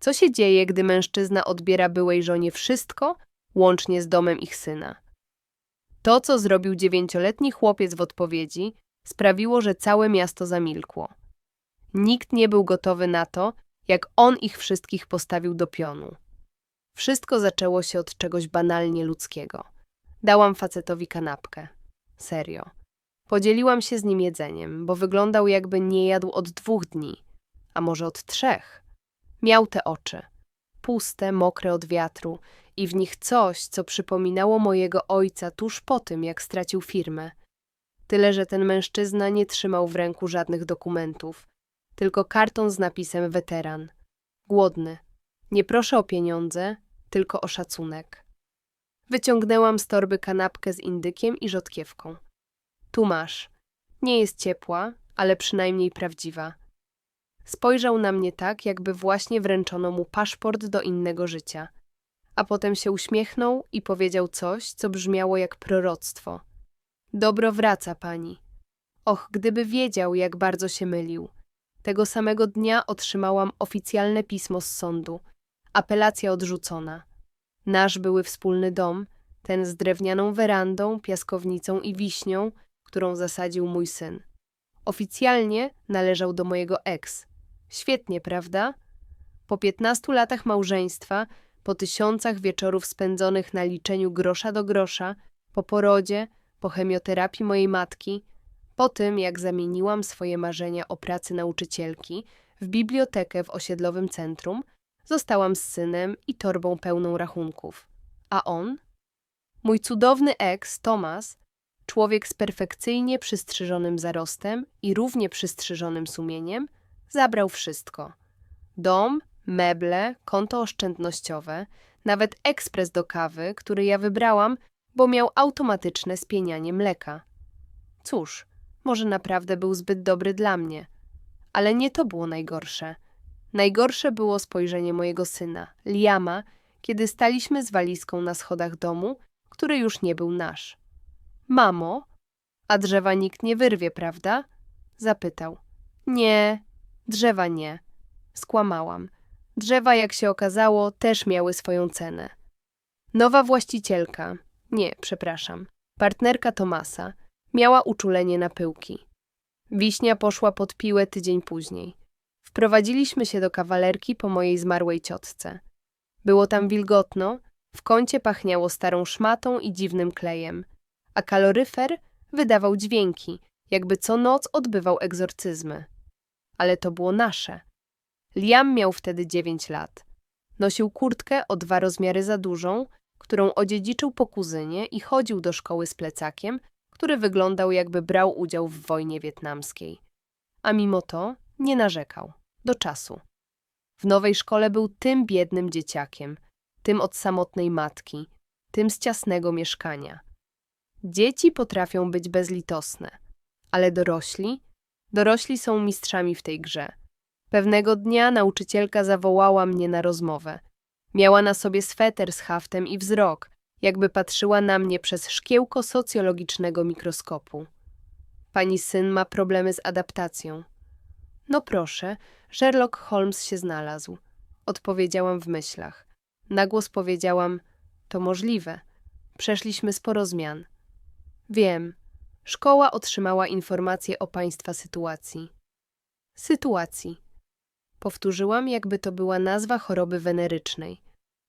Co się dzieje, gdy mężczyzna odbiera byłej żonie wszystko, łącznie z domem ich syna? To, co zrobił dziewięcioletni chłopiec w odpowiedzi, sprawiło, że całe miasto zamilkło. Nikt nie był gotowy na to, jak on ich wszystkich postawił do pionu. Wszystko zaczęło się od czegoś banalnie ludzkiego. Dałam facetowi kanapkę. Serio. Podzieliłam się z nim jedzeniem, bo wyglądał jakby nie jadł od dwóch dni, a może od trzech. Miał te oczy. Puste, mokre od wiatru i w nich coś, co przypominało mojego ojca tuż po tym, jak stracił firmę. Tyle, że ten mężczyzna nie trzymał w ręku żadnych dokumentów, tylko karton z napisem weteran. Głodny. Nie proszę o pieniądze, tylko o szacunek. Wyciągnęłam z torby kanapkę z indykiem i rzodkiewką. Tu masz. Nie jest ciepła, ale przynajmniej prawdziwa. Spojrzał na mnie tak, jakby właśnie wręczono mu paszport do innego życia. A potem się uśmiechnął i powiedział coś, co brzmiało jak proroctwo. Dobro wraca pani. Och, gdyby wiedział, jak bardzo się mylił. Tego samego dnia otrzymałam oficjalne pismo z sądu. Apelacja odrzucona. Nasz były wspólny dom, ten z drewnianą werandą, piaskownicą i wiśnią, którą zasadził mój syn. Oficjalnie należał do mojego ex. Świetnie, prawda? Po piętnastu latach małżeństwa, po tysiącach wieczorów spędzonych na liczeniu grosza do grosza, po porodzie, po chemioterapii mojej matki, po tym jak zamieniłam swoje marzenia o pracy nauczycielki w bibliotekę w osiedlowym centrum, zostałam z synem i torbą pełną rachunków. A on? Mój cudowny ex, Tomas, człowiek z perfekcyjnie przystrzyżonym zarostem i równie przystrzyżonym sumieniem, zabrał wszystko. Dom, meble, konto oszczędnościowe, nawet ekspres do kawy, który ja wybrałam, bo miał automatyczne spienianie mleka. Cóż, może naprawdę był zbyt dobry dla mnie. Ale nie to było najgorsze. Najgorsze było spojrzenie mojego syna, Liama, kiedy staliśmy z walizką na schodach domu, który już nie był nasz. Mamo, a drzewa nikt nie wyrwie, prawda? Zapytał. Nie, drzewa nie. Skłamałam. Drzewa, jak się okazało, też miały swoją cenę. Nowa właścicielka, nie, przepraszam, partnerka Tomasa, miała uczulenie na pyłki. Wiśnia poszła pod piłę tydzień później. Wprowadziliśmy się do kawalerki po mojej zmarłej ciotce. Było tam wilgotno, w kącie pachniało starą szmatą i dziwnym klejem, a kaloryfer wydawał dźwięki, jakby co noc odbywał egzorcyzmy. Ale to było nasze. Liam miał wtedy dziewięć lat. Nosił kurtkę o dwa rozmiary za dużą, którą odziedziczył po kuzynie i chodził do szkoły z plecakiem, który wyglądał jakby brał udział w wojnie wietnamskiej. A mimo to nie narzekał. Do czasu. W nowej szkole był tym biednym dzieciakiem, tym od samotnej matki, tym z ciasnego mieszkania. Dzieci potrafią być bezlitosne, ale dorośli? Dorośli są mistrzami w tej grze. Pewnego dnia nauczycielka zawołała mnie na rozmowę. Miała na sobie sweter z haftem i wzrok, jakby patrzyła na mnie przez szkiełko socjologicznego mikroskopu. Pani syn ma problemy z adaptacją. No proszę, Sherlock Holmes się znalazł. Odpowiedziałam w myślach. Na głos powiedziałam: To możliwe. Przeszliśmy sporo zmian. Wiem. Szkoła otrzymała informacje o państwa sytuacji. Sytuacji. Powtórzyłam, jakby to była nazwa choroby wenerycznej.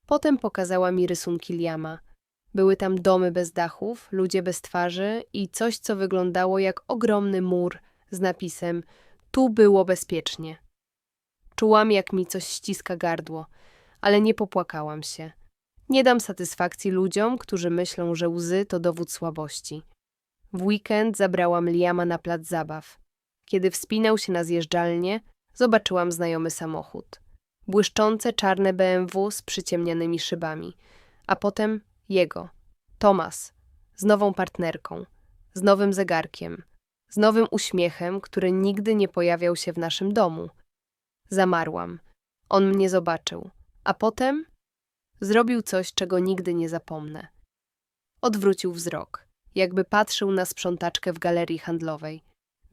Potem pokazała mi rysunki Liama. Były tam domy bez dachów, ludzie bez twarzy i coś, co wyglądało jak ogromny mur z napisem Tu było bezpiecznie. Czułam, jak mi coś ściska gardło, ale nie popłakałam się. Nie dam satysfakcji ludziom, którzy myślą, że łzy to dowód słabości. W weekend zabrałam Liama na plac zabaw. Kiedy wspinał się na zjeżdżalnię, zobaczyłam znajomy samochód. Błyszczące czarne BMW z przyciemnianymi szybami, a potem jego, Tomas, z nową partnerką, z nowym zegarkiem, z nowym uśmiechem, który nigdy nie pojawiał się w naszym domu. Zamarłam. On mnie zobaczył, a potem zrobił coś, czego nigdy nie zapomnę. Odwrócił wzrok, jakby patrzył na sprzątaczkę w galerii handlowej.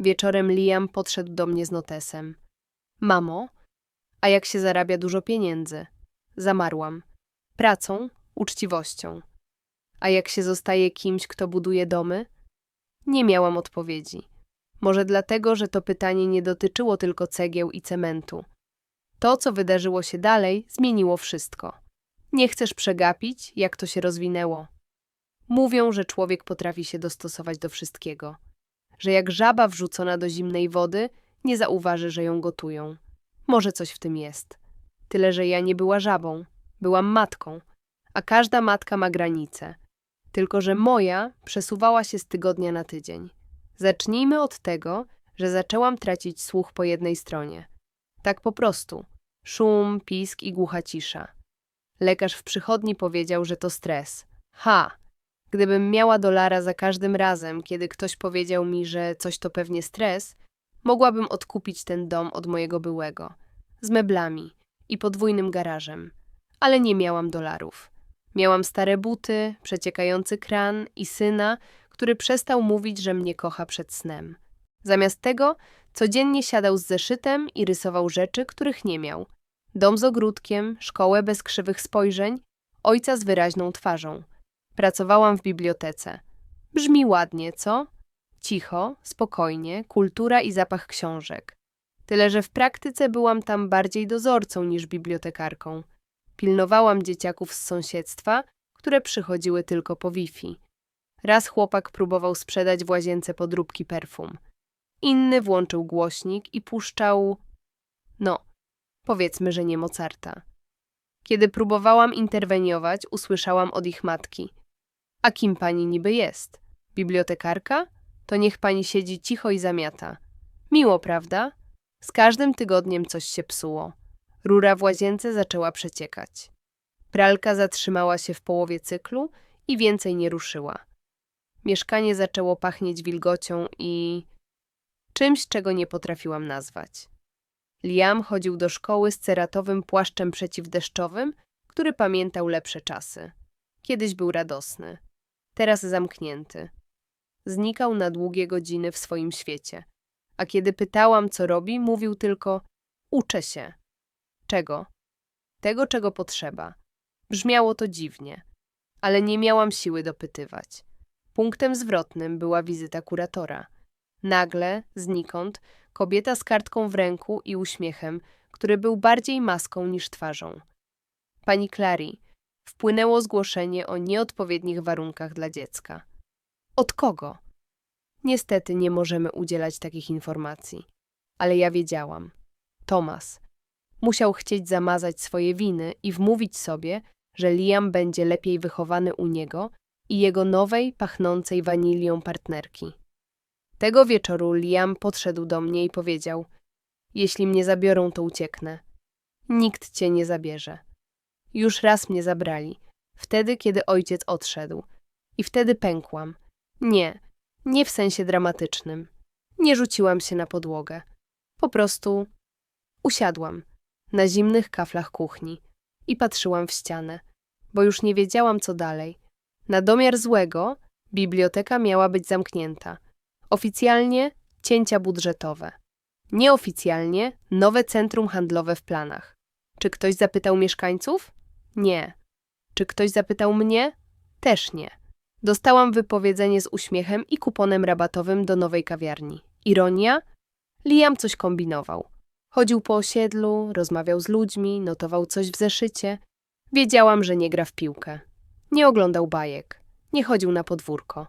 Wieczorem Liam podszedł do mnie z notesem. Mamo, A jak się zarabia dużo pieniędzy? Zamarłam. Pracą, uczciwością. A jak się zostaje kimś, kto buduje domy? Nie miałam odpowiedzi. Może dlatego, że to pytanie nie dotyczyło tylko cegieł i cementu. To, co wydarzyło się dalej, zmieniło wszystko. Nie chcesz przegapić, jak to się rozwinęło. Mówią, że człowiek potrafi się dostosować do wszystkiego. Że jak żaba wrzucona do zimnej wody, nie zauważy, że ją gotują. Może coś w tym jest. Tyle, że ja nie była żabą, byłam matką, a każda matka ma granice. Tylko, że moja przesuwała się z tygodnia na tydzień. Zacznijmy od tego, że zaczęłam tracić słuch po jednej stronie. Tak po prostu. Szum, pisk i głucha cisza. Lekarz w przychodni powiedział, że to stres. Ha! Gdybym miała dolara za każdym razem, kiedy ktoś powiedział mi, że coś to pewnie stres, mogłabym odkupić ten dom od mojego byłego. Z meblami i podwójnym garażem. Ale nie miałam dolarów. Miałam stare buty, przeciekający kran i syna, który przestał mówić, że mnie kocha przed snem. Zamiast tego codziennie siadał z zeszytem i rysował rzeczy, których nie miał. Dom z ogródkiem, szkołę bez krzywych spojrzeń, ojca z wyraźną twarzą. Pracowałam w bibliotece. Brzmi ładnie, co? Cicho, spokojnie, kultura i zapach książek. Tyle, że w praktyce byłam tam bardziej dozorcą niż bibliotekarką. Pilnowałam dzieciaków z sąsiedztwa, które przychodziły tylko po Wi-Fi. Raz chłopak próbował sprzedać w łazience podróbki perfum. Inny włączył głośnik i puszczał. No, powiedzmy, że nie Mozarta. Kiedy próbowałam interweniować, usłyszałam od ich matki: A kim pani niby jest? Bibliotekarka? To niech pani siedzi cicho i zamiata. Miło, prawda? Z każdym tygodniem coś się psuło. Rura w łazience zaczęła przeciekać. Pralka zatrzymała się w połowie cyklu i więcej nie ruszyła. Mieszkanie zaczęło pachnieć wilgocią i czymś, czego nie potrafiłam nazwać. Liam chodził do szkoły z ceratowym płaszczem przeciwdeszczowym, który pamiętał lepsze czasy. Kiedyś był radosny, teraz zamknięty. Znikał na długie godziny w swoim świecie, a kiedy pytałam, co robi, mówił tylko: Uczę się. Czego? Tego, czego potrzeba. Brzmiało to dziwnie, ale nie miałam siły dopytywać. Punktem zwrotnym była wizyta kuratora. Nagle, znikąd, kobieta z kartką w ręku i uśmiechem, który był bardziej maską niż twarzą. Pani Clary, wpłynęło zgłoszenie o nieodpowiednich warunkach dla dziecka. Od kogo? Niestety nie możemy udzielać takich informacji. Ale ja wiedziałam. Tomas. Musiał chcieć zamazać swoje winy i wmówić sobie, że Liam będzie lepiej wychowany u niego i jego nowej, pachnącej wanilią partnerki. Tego wieczoru Liam podszedł do mnie i powiedział: Jeśli mnie zabiorą, to ucieknę. Nikt cię nie zabierze. Już raz mnie zabrali, wtedy, kiedy ojciec odszedł. I wtedy pękłam. Nie, nie w sensie dramatycznym. Nie rzuciłam się na podłogę. Po prostu usiadłam na zimnych kaflach kuchni i patrzyłam w ścianę, bo już nie wiedziałam, co dalej. Na domiar złego biblioteka miała być zamknięta. Oficjalnie cięcia budżetowe. Nieoficjalnie nowe centrum handlowe w planach. Czy ktoś zapytał mieszkańców? Nie. Czy ktoś zapytał mnie? Też nie. Dostałam wypowiedzenie z uśmiechem i kuponem rabatowym do nowej kawiarni. Ironia? Liam coś kombinował. Chodził po osiedlu, rozmawiał z ludźmi, notował coś w zeszycie. Wiedziałam, że nie gra w piłkę. Nie oglądał bajek. Nie chodził na podwórko.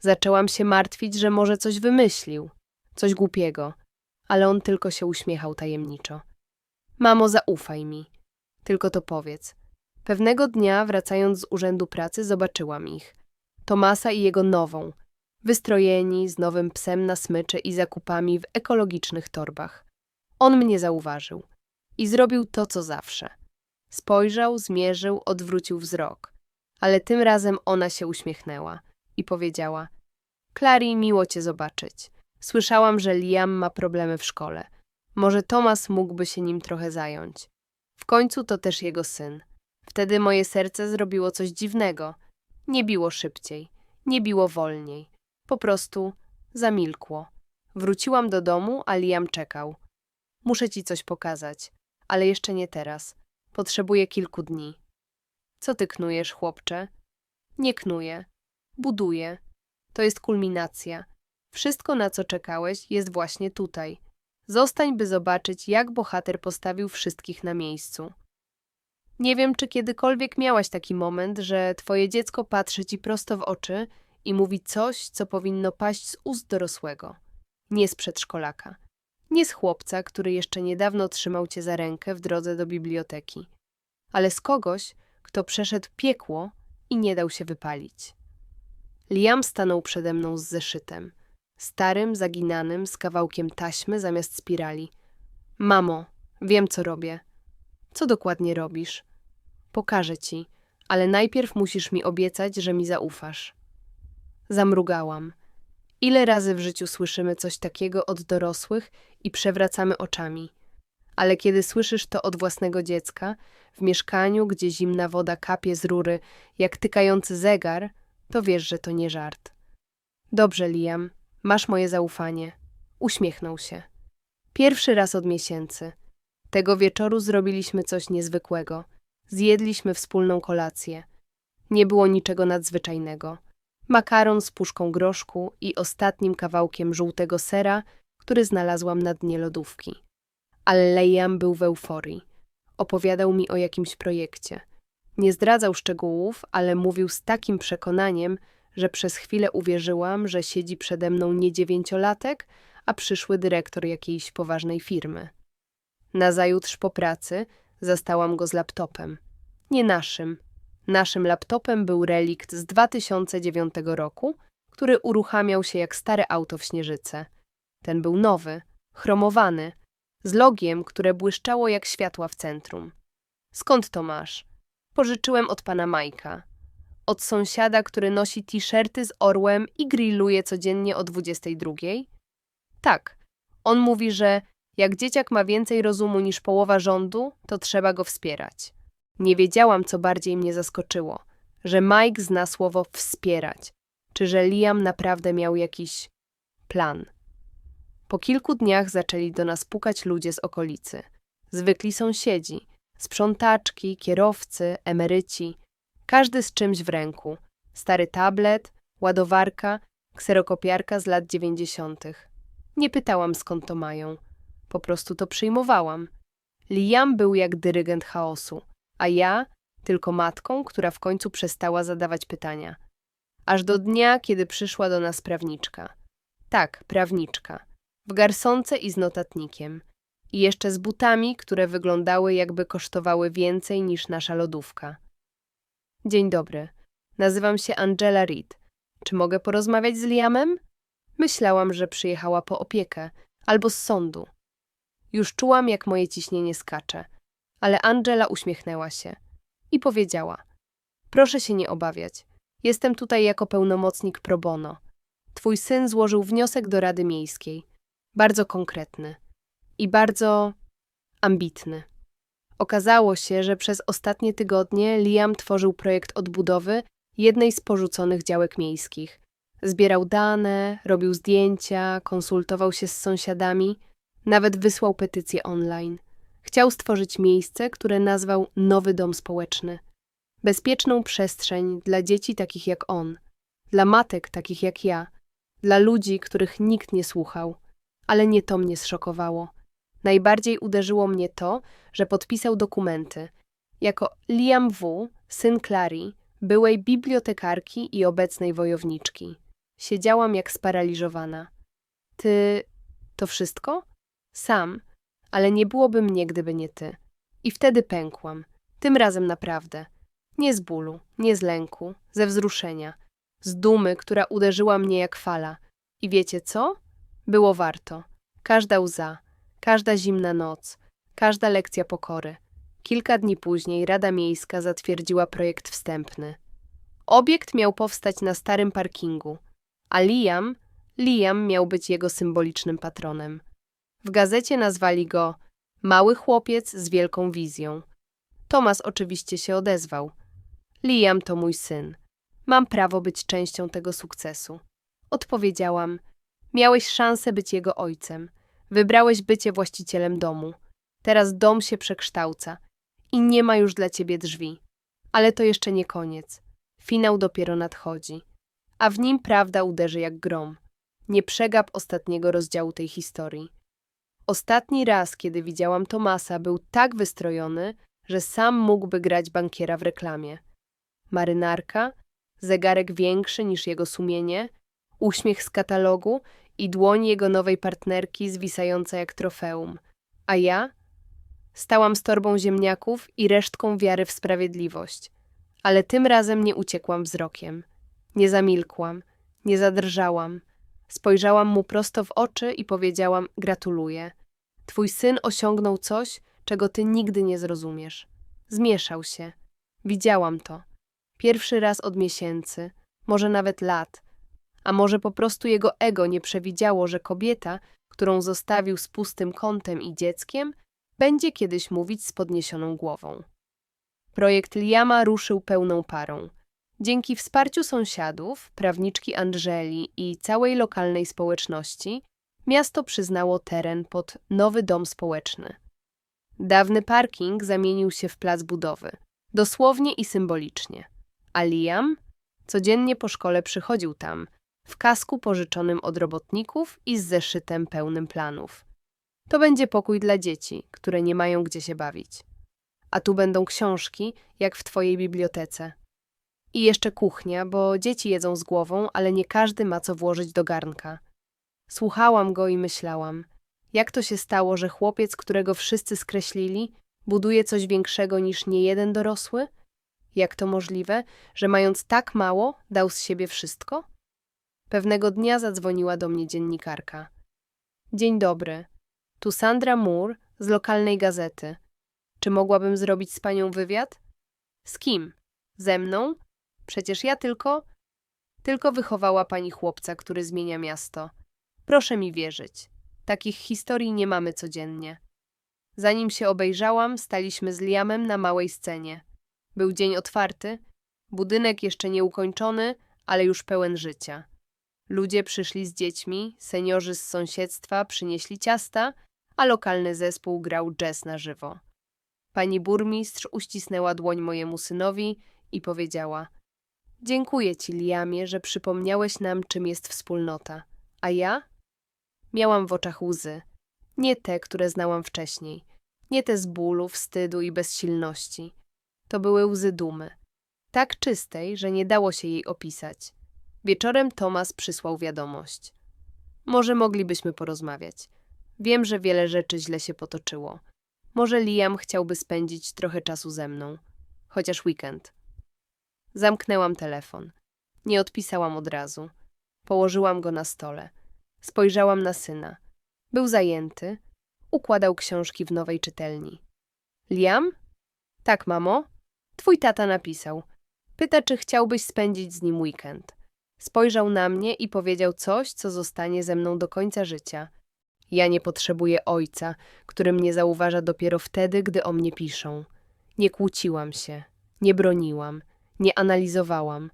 Zaczęłam się martwić, że może coś wymyślił. Coś głupiego. Ale on tylko się uśmiechał tajemniczo. Mamo, zaufaj mi. Tylko to powiedz. Pewnego dnia, wracając z urzędu pracy, zobaczyłam ich. Tomasa i jego nową. Wystrojeni, z nowym psem na smycze i zakupami w ekologicznych torbach. On mnie zauważył i zrobił to, co zawsze. Spojrzał, zmierzył, odwrócił wzrok. Ale tym razem ona się uśmiechnęła i powiedziała: Clary, miło cię zobaczyć. Słyszałam, że Liam ma problemy w szkole. Może Tomas mógłby się nim trochę zająć. W końcu to też jego syn. Wtedy moje serce zrobiło coś dziwnego. Nie biło szybciej, nie biło wolniej. Po prostu zamilkło. Wróciłam do domu, a Liam czekał. Muszę ci coś pokazać. ale jeszcze nie teraz. Potrzebuję kilku dni. Co ty knujesz, chłopcze? Nie knuję. Buduję. To jest kulminacja. Wszystko, na co czekałeś, jest właśnie tutaj. Zostań, by zobaczyć, jak bohater postawił wszystkich na miejscu. Nie wiem, czy kiedykolwiek miałaś taki moment, że twoje dziecko patrzy ci prosto w oczy i mówi coś, co powinno paść z ust dorosłego. Nie z przedszkolaka. Nie z chłopca, który jeszcze niedawno trzymał cię za rękę w drodze do biblioteki. Ale z kogoś, kto przeszedł piekło i nie dał się wypalić. Liam stanął przede mną z zeszytem. Starym, zaginanym, z kawałkiem taśmy zamiast spirali. Mamo, wiem co robię. Co dokładnie robisz? Pokażę ci, ale najpierw musisz mi obiecać, że mi zaufasz. Zamrugałam. Ile razy w życiu słyszymy coś takiego od dorosłych i przewracamy oczami. Ale kiedy słyszysz to od własnego dziecka, w mieszkaniu, gdzie zimna woda kapie z rury, jak tykający zegar, to wiesz, że to nie żart. Dobrze, Liam, masz moje zaufanie. Uśmiechnął się. Pierwszy raz od miesięcy. Tego wieczoru zrobiliśmy coś niezwykłego. Zjedliśmy wspólną kolację. Nie było niczego nadzwyczajnego. Makaron z puszką groszku i ostatnim kawałkiem żółtego sera, który znalazłam na dnie lodówki. Ale Liam był w euforii. Opowiadał mi o jakimś projekcie. Nie zdradzał szczegółów, ale mówił z takim przekonaniem, że przez chwilę uwierzyłam, że siedzi przede mną nie dziewięciolatek, a przyszły dyrektor jakiejś poważnej firmy. Nazajutrz po pracy zastałam go z laptopem. Nie naszym. Naszym laptopem był relikt z 2009 roku, który uruchamiał się jak stare auto w śnieżyce. Ten był nowy, chromowany, z logiem, które błyszczało jak światła w centrum. Skąd to masz? Pożyczyłem od pana Majka. Od sąsiada, który nosi t-shirty z orłem i grilluje codziennie o 22? Tak. On mówi, że jak dzieciak ma więcej rozumu niż połowa rządu, to trzeba go wspierać. Nie wiedziałam, co bardziej mnie zaskoczyło, że Mike zna słowo wspierać, czy że Liam naprawdę miał jakiś plan. Po kilku dniach zaczęli do nas pukać ludzie z okolicy. Zwykli sąsiedzi, sprzątaczki, kierowcy, emeryci, każdy z czymś w ręku. Stary tablet, ładowarka, kserokopiarka z lat dziewięćdziesiątych. Nie pytałam skąd to mają. Po prostu to przyjmowałam. Liam był jak dyrygent chaosu, a ja tylko matką, która w końcu przestała zadawać pytania. Aż do dnia, kiedy przyszła do nas prawniczka. Tak, prawniczka. W garsonce i z notatnikiem. I jeszcze z butami, które wyglądały jakby kosztowały więcej niż nasza lodówka. Dzień dobry. Nazywam się Angela Reed. Czy mogę porozmawiać z Liamem? Myślałam, że przyjechała po opiekę albo z sądu. Już czułam, jak moje ciśnienie skacze, ale Angela uśmiechnęła się i powiedziała: Proszę się nie obawiać. Jestem tutaj jako pełnomocnik pro bono. Twój syn złożył wniosek do Rady Miejskiej. Bardzo konkretny i bardzo ambitny. Okazało się, że przez ostatnie tygodnie Liam tworzył projekt odbudowy jednej z porzuconych działek miejskich. Zbierał dane, robił zdjęcia, konsultował się z sąsiadami, nawet wysłał petycję online. Chciał stworzyć miejsce, które nazwał Nowy Dom Społeczny. Bezpieczną przestrzeń dla dzieci takich jak on, dla matek takich jak ja, dla ludzi, których nikt nie słuchał. Ale nie to mnie zszokowało. Najbardziej uderzyło mnie to, że podpisał dokumenty. Jako Liam W., syn Clary, byłej bibliotekarki i obecnej wojowniczki. Siedziałam jak sparaliżowana. Ty. to wszystko? Sam, ale nie byłoby mnie, gdyby nie ty. I wtedy pękłam. Tym razem naprawdę. Nie z bólu, nie z lęku, ze wzruszenia. Z dumy, która uderzyła mnie jak fala. I wiecie co? Było warto. Każda łza, każda zimna noc, każda lekcja pokory. Kilka dni później Rada Miejska zatwierdziła projekt wstępny. Obiekt miał powstać na starym parkingu, a Liam, Liam miał być jego symbolicznym patronem. W gazecie nazwali go Mały chłopiec z wielką wizją. Tomas oczywiście się odezwał. Liam to mój syn. Mam prawo być częścią tego sukcesu. Odpowiedziałam: Miałeś szansę być jego ojcem. Wybrałeś bycie właścicielem domu. Teraz dom się przekształca i nie ma już dla ciebie drzwi. Ale to jeszcze nie koniec. Finał dopiero nadchodzi. A w nim prawda uderzy jak grom. Nie przegap ostatniego rozdziału tej historii. Ostatni raz, kiedy widziałam Tomasa, był tak wystrojony, że sam mógłby grać bankiera w reklamie. Marynarka, zegarek większy niż jego sumienie, uśmiech z katalogu i dłoń jego nowej partnerki zwisająca jak trofeum. A ja? Stałam z torbą ziemniaków i resztką wiary w sprawiedliwość. Ale tym razem nie uciekłam wzrokiem. Nie zamilkłam, nie zadrżałam. Spojrzałam mu prosto w oczy i powiedziałam: Gratuluję. Twój syn osiągnął coś, czego ty nigdy nie zrozumiesz. Zmieszał się. Widziałam to. Pierwszy raz od miesięcy, może nawet lat. A może po prostu jego ego nie przewidziało, że kobieta, którą zostawił z pustym kątem i dzieckiem, będzie kiedyś mówić z podniesioną głową. Projekt Liama ruszył pełną parą. Dzięki wsparciu sąsiadów, prawniczki Angeli i całej lokalnej społeczności, miasto przyznało teren pod nowy dom społeczny. Dawny parking zamienił się w plac budowy, dosłownie i symbolicznie. A Liam codziennie po szkole przychodził tam, w kasku pożyczonym od robotników i z zeszytem pełnym planów. To będzie pokój dla dzieci, które nie mają gdzie się bawić. A tu będą książki, jak w twojej bibliotece. I jeszcze kuchnia, bo dzieci jedzą z głową, ale nie każdy ma co włożyć do garnka. Słuchałam go i myślałam, jak to się stało, że chłopiec, którego wszyscy skreślili, buduje coś większego niż niejeden dorosły? Jak to możliwe, że mając tak mało, dał z siebie wszystko? Pewnego dnia zadzwoniła do mnie dziennikarka. Dzień dobry. Tu Sandra Moore z lokalnej gazety. Czy mogłabym zrobić z panią wywiad? Z kim? Ze mną? Przecież ja tylko. Tylko wychowała pani chłopca, który zmienia miasto. Proszę mi wierzyć. Takich historii nie mamy codziennie. Zanim się obejrzałam, staliśmy z Liamem na małej scenie. Był dzień otwarty, budynek jeszcze nieukończony, ale już pełen życia. Ludzie przyszli z dziećmi, seniorzy z sąsiedztwa przynieśli ciasta, a lokalny zespół grał jazz na żywo. Pani burmistrz uścisnęła dłoń mojemu synowi i powiedziała: Dziękuję ci, Liamie, że przypomniałeś nam, czym jest wspólnota. A ja? Miałam w oczach łzy. Nie te, które znałam wcześniej. Nie te z bólu, wstydu i bezsilności. To były łzy dumy. Tak czystej, że nie dało się jej opisać. Wieczorem Tomas przysłał wiadomość. Może moglibyśmy porozmawiać. Wiem, że wiele rzeczy źle się potoczyło. Może Liam chciałby spędzić trochę czasu ze mną. Chociaż weekend. Zamknęłam telefon. Nie odpisałam od razu. Położyłam go na stole. Spojrzałam na syna. Był zajęty. Układał książki w nowej czytelni. Liam? Tak, mamo? Twój tata napisał. Pyta, czy chciałbyś spędzić z nim weekend. Spojrzał na mnie i powiedział coś, co zostanie ze mną do końca życia. Ja nie potrzebuję ojca, który mnie zauważa dopiero wtedy, gdy o mnie piszą. Nie kłóciłam się, nie broniłam, nie analizowałam.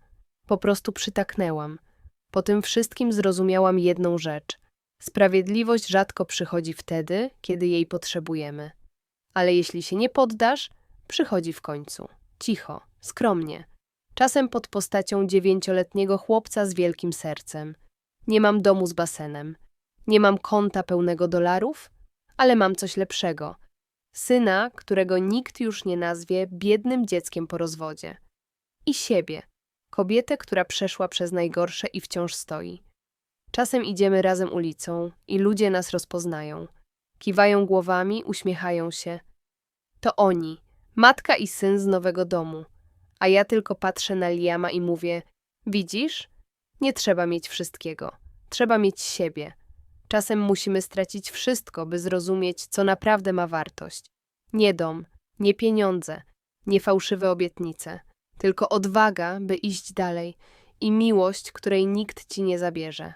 Po prostu przytaknęłam. Po tym wszystkim zrozumiałam jedną rzecz. Sprawiedliwość rzadko przychodzi wtedy, kiedy jej potrzebujemy. Ale jeśli się nie poddasz, przychodzi w końcu. Cicho, skromnie. Czasem pod postacią dziewięcioletniego chłopca z wielkim sercem. Nie mam domu z basenem. Nie mam konta pełnego dolarów, ale mam coś lepszego. Syna, którego nikt już nie nazwie biednym dzieckiem po rozwodzie. I siebie, kobietę, która przeszła przez najgorsze i wciąż stoi. Czasem idziemy razem ulicą i ludzie nas rozpoznają. Kiwają głowami, uśmiechają się. To oni, matka i syn z nowego domu. A ja tylko patrzę na Liama i mówię: Widzisz? Nie trzeba mieć wszystkiego. Trzeba mieć siebie. Czasem musimy stracić wszystko, by zrozumieć, co naprawdę ma wartość. Nie dom, nie pieniądze, nie fałszywe obietnice, tylko odwaga, by iść dalej i miłość, której nikt ci nie zabierze.